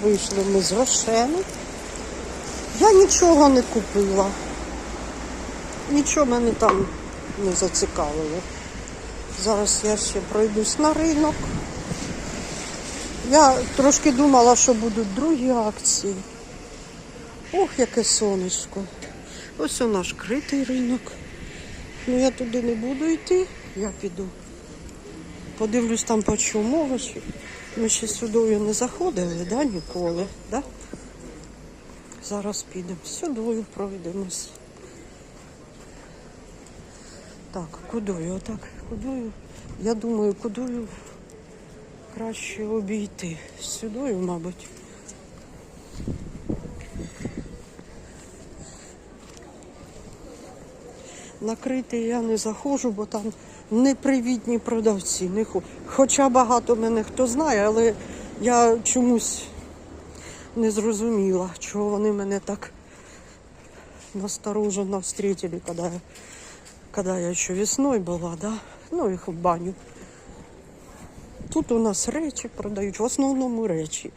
Вийшли ми з Рошену. Я нічого не купила. Нічого мене там не зацікавило. Зараз я ще пройдусь на ринок. Я трошки думала, що будуть другі акції. Ох, яке сонечко. Ось у наш критий ринок. Ну я туди не буду йти, я піду. Подивлюсь там по чому овочі. Ми ще сюдою не заходили, да, ніколи, да? Зараз підемо. Сюдою пройдемось. Так, кудою? Отак, кудою? Я думаю, кудою краще обійти. Сюдою, мабуть. Накритий я не заходжу, бо там непривітні продавці. Не хо- Хоча багато мене хто знає, але я чомусь не зрозуміла, чого вони мене так настороженно встретили, когда я, когда я еще весной была, да, ну їх в баню. Тут у нас речі продають, в основному речі.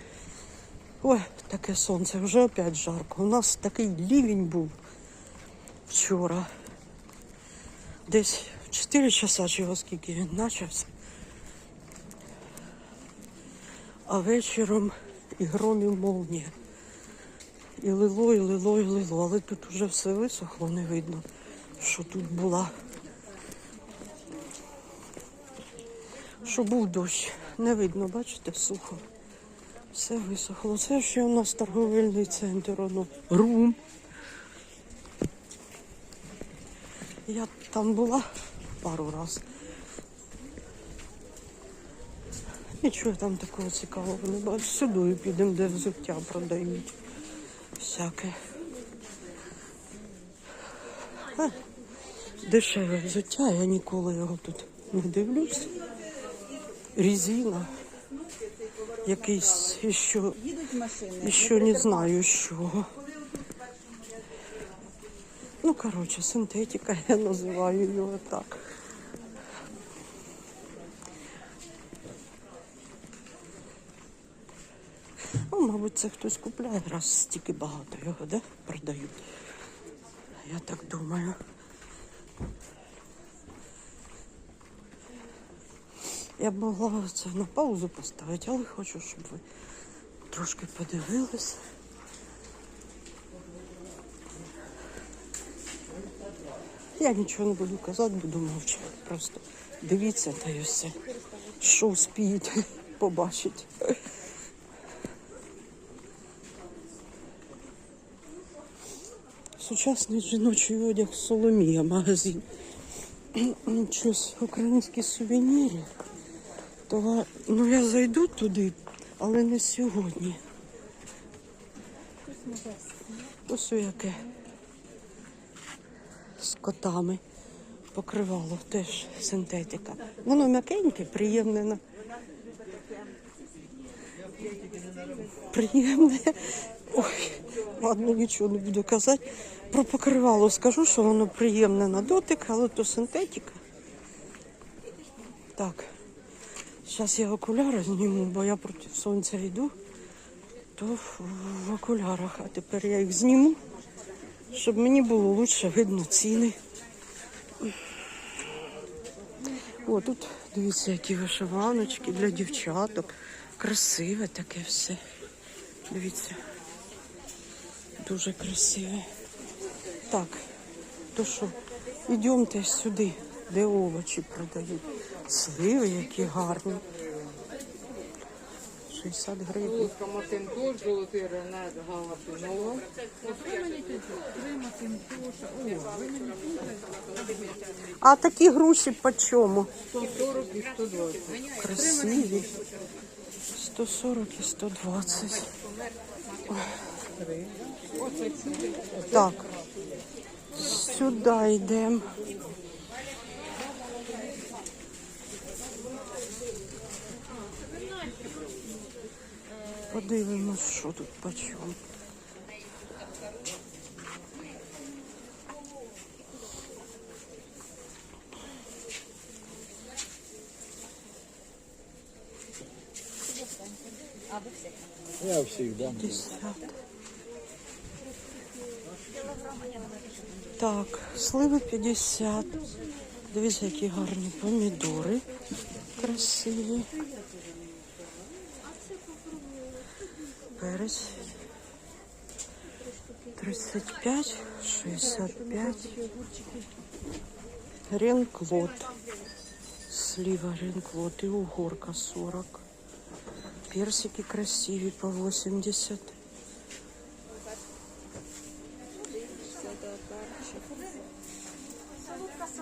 Ой, таке сонце, вже опять жарко. У нас такий лівень був вчора. Десь 4 часа чи во скільки він почався. А вечором і громів молнія. І лило, і лило, і лило. Але тут вже все висохло, не видно, що тут була. Що був дощ. Не видно, бачите, сухо. Все висохло. Це ще у нас торговельний центр, воно. Рум. Я там була пару раз. Нічого там такого цікавого не бачу. Сюди підемо, де взуття продають. Всяке. Дешеве взуття, я ніколи його тут не дивлюсь. Резина. Якийсь іще, іще не знаю чого. Ну, коротше, синтетика, я називаю його так. Ну, мабуть, це хтось купляє, раз стільки багато його, да, продають. Я так думаю. Я б могла це на паузу поставити, але хочу, щоб ви трошки подивилися. Я нічого не буду казати, буду мовчати. Просто дивіться та й все, що вспієте побачити. Сучасний жіночий одяг Соломія, магазин. Щось українські сувеніри. То ну я зайду туди, але не сьогодні. Ось яке з котами. Покривало теж синтетика. Воно м'якеньке, приємне. Приємне. Ой, ладно, нічого не буду казати. Про покривало скажу, що воно приємне на дотик, але то синтетика. Так, зараз я окуляри зніму, бо я проти сонця йду, то в, окулярах, а тепер я їх зніму, щоб мені було лучше видно ціни. О, тут дивіться, які вишиваночки для дівчаток. Красиве таке все. Дивіться. Дуже красиве. Так, то що, йдемте сюди, де овочі продають. Сливи які гарні. 60 гривень. Золотий. А такі груші по чому? 140 і 120. Красиві. 140 і 120. Так. Сюди йдемо. Подивимось, що тут по чому. Я всіх дам. 50. Так, сливи 50. Дивіться, які гарні помідори. Красиві. Перець. 35, 65. Ренклот. Слива ренклот и угорка 40. Персики красивые по 80.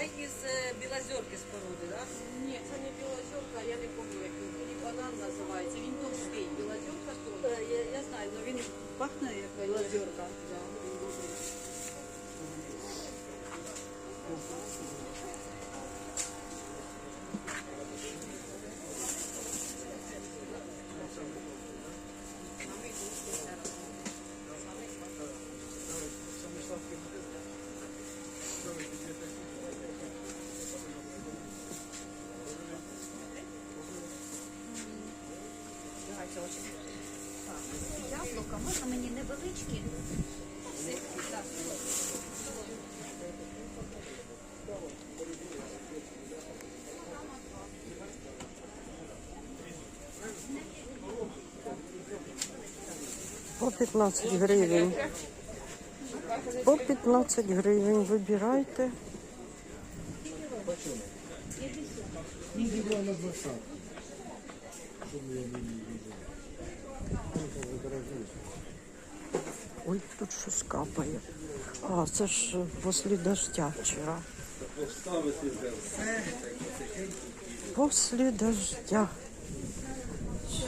Це із е, Білозерки з породи, так? Ні, це не білозерка, я не пам'ятаю, як він. Він банан називається. Він товстий. Білозерка то. Я, я знаю, але він пахне як білозерка. Яблука, можна мені невеличкі? По 15 гривень. По 15 гривень вибирайте. Ой, тут щось капає. А, це ж після дождя вчора. Після дождя. Все.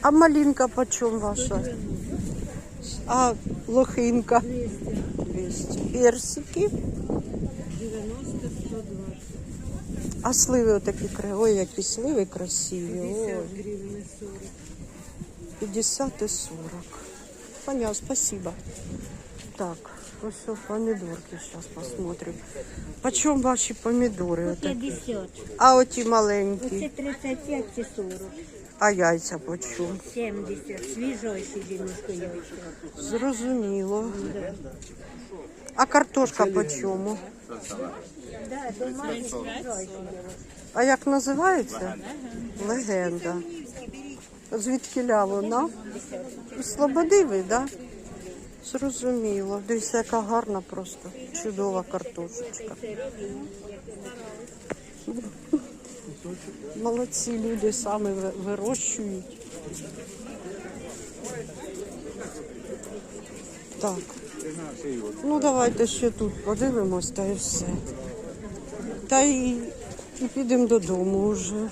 А малинка почем ваша? А лохинка? 200. Персики? 90, 120. А сливи отакі Ой, які сливи красиві. 50 гривень 40. 50 и 40. Понятно, спасибо. Так, ось все, помидорки сейчас посмотрим. Почем ваши помидоры? 50. А оті маленькі? Це 35 чи 40. А яйця почем? 70. Свіжойші жіночко яйця. Зрозуміло. А картошка по чому? А як називається? Легенда. Звідкиля вона? Слободи ви, да? Зрозуміло. Дивіться, яка гарна просто. Чудова картошечка. Молодці люди самі вирощують. Так. Ну давайте ще тут подивимось та і все. Та і, і підемо додому вже.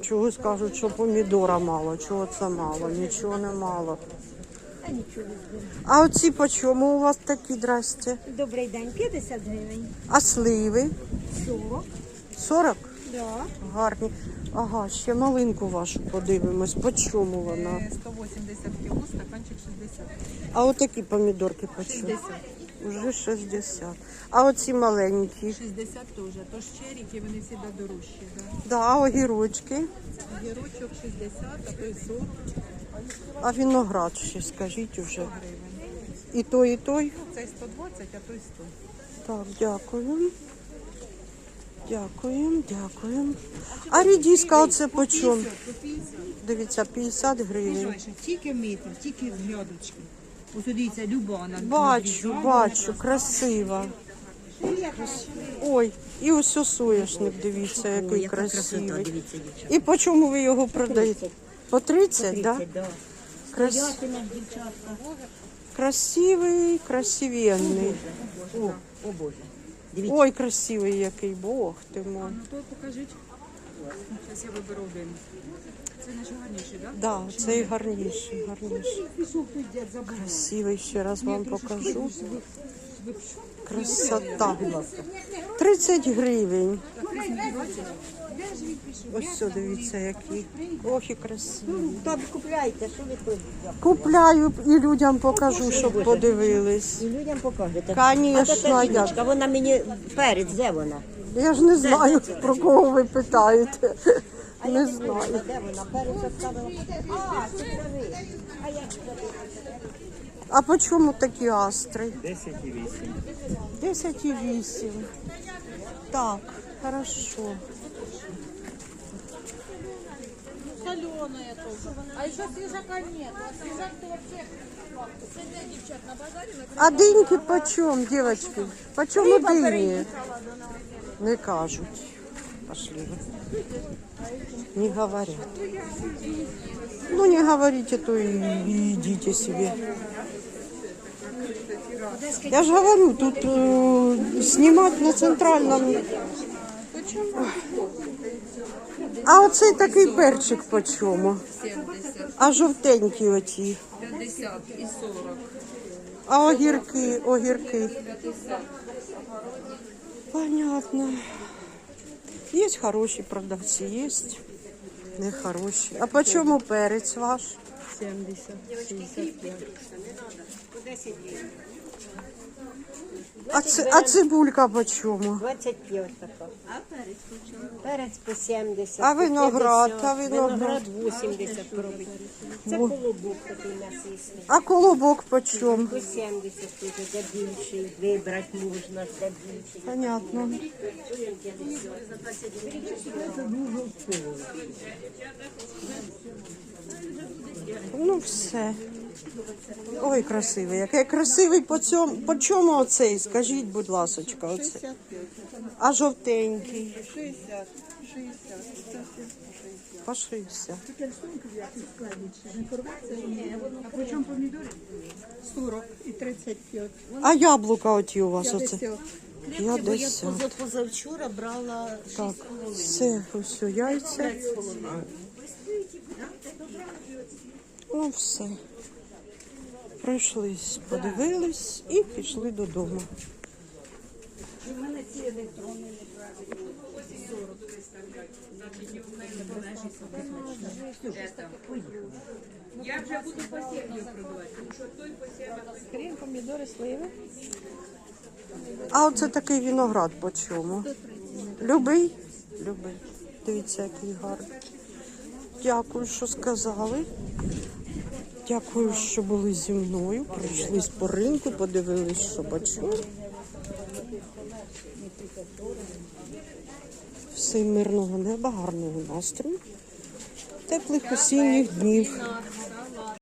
Чогось кажуть, що помідора мало, чого це мало, нічого не мало. А оці по чому у вас такі, здрасте? Добрий день, 50 гривень. А сливи? 40. 40? Да. Гарні. Ага, ще малинку вашу подивимось. По чому вона? 180 кіло, стаканчик 60. А отакі помідорки по чому? 60. Уже 60. А оці маленькі? 60 теж. Тож черіки, вони всі дорожчі. Да. Да, а огірочки? Гірочок 60, а то й 40 А виноград ще скажіть уже. І той, і той? Цей 120, а то й 100. Так, дякую. Дякую, дякую. А рідіска оце по чому? Дивіться, 50 гривень. Тільки метр, тільки з грядочки. Ось дивіться, Любана. Бачу, бачу, красива. Ой, і ось ось соняшник, дивіться, який красивий. І по чому ви його продаєте? По 30, так? Да? Крас... Красивий, красивенний. О, о Боже. Дивіться, Ой, красивий який, Бог ти мой. Ну то покажіть. Зараз я виберу один. Це найгарніший, так? Да, цей гарніший, гарніший. Красивий, ще раз вам покажу. Красота. 30 гривень. Ось все, дивіться, які. Ох, і красиві. купляйте, що ви тут? Купляю і людям покажу, щоб подивились. І людям покажете. Конечно, а вона мені перець, де вона? Я ж не знаю, про кого ви питаєте. Не знаю. Де вона? Перець оставила. А, це ви. А як це ви? А по чому такі астри? 10,8. 10 і 8. Так, хорошо. А еще свежака нет. А свежак ты вообще... Девчат на базаре А диньки почем, девочки? Почем дині? Не кажуть. Пошли. Не говорят. Ну, не говорите, то и идите себе. Я же говорю, тут э, снимать на центральном. А оцей такий перчик по чому? А жовтенькі оті. 50 и 40. А огірки, огірки. Понятно. Є хороші продавці, є нехороші. А по чому перець ваш? 70, 65. А, це, а цибулька по чому? 25 така. А перець по чому? Перець по 70. А виноград, 50. а виноград? Виноград 80 робить. Це колобок такий м'ясисний. А колобок по чому? По 70 тут, де більший, вибрати можна, де більший. Понятно. Ну все. Ой, красивий. Який красивий по цьому. По чому оцей? Скажіть, будь ласочка, оцей. А жовтенький? 60, 60. По 60. А помідори? 40 і 35. А яблука оті у вас оце? 50. 50. Позавчора брала Так, все, все, яйця. Ну, все. Пройшлись, подивились і пішли додому. Крім помідори, сливи. А оце такий виноград по чому? Любий? Любий. Дивіться, який гарний. Дякую, що сказали. Дякую, що були зі мною. Прийшли по ринку, подивились, що бачу. Всім мирного неба, гарного настрою, теплих осінніх днів.